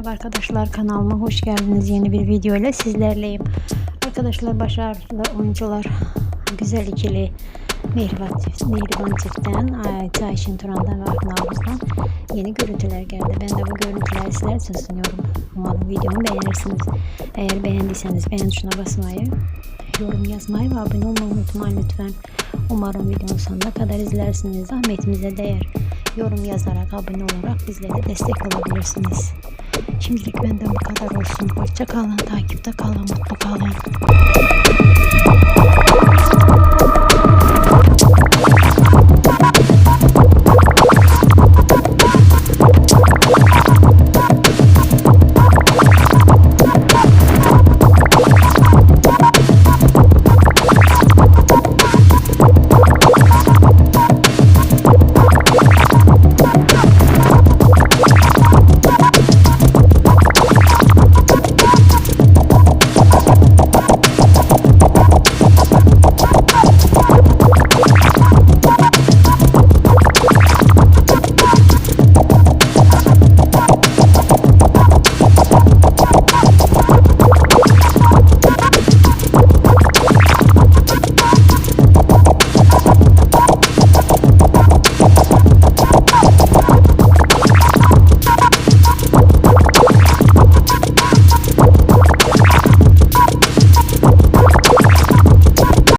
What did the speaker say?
Merhaba arkadaşlar kanalıma hoş geldiniz. Yeni bir video ile sizlerleyim. Arkadaşlar başarılı oyuncular güzel ikili Mihriban çiftten Ayça Ayşin Turan'dan ve Akın Ağuz'dan yeni görüntüler geldi. Ben de bu görüntüleri sizler için sunuyorum. Umarım videomu beğenirsiniz. Eğer beğendiyseniz beğen tuşuna basmayı, yorum yazmayı ve abone olmayı unutmayın lütfen. Umarım videonun sonuna kadar izlersiniz. Zahmetimize değer. Yorum yazarak, abone olarak bizlere destek olabilirsiniz. Şimdilik benden bu kadar olsun. Hoşça kalın, takipte kalın, mutlu kalın.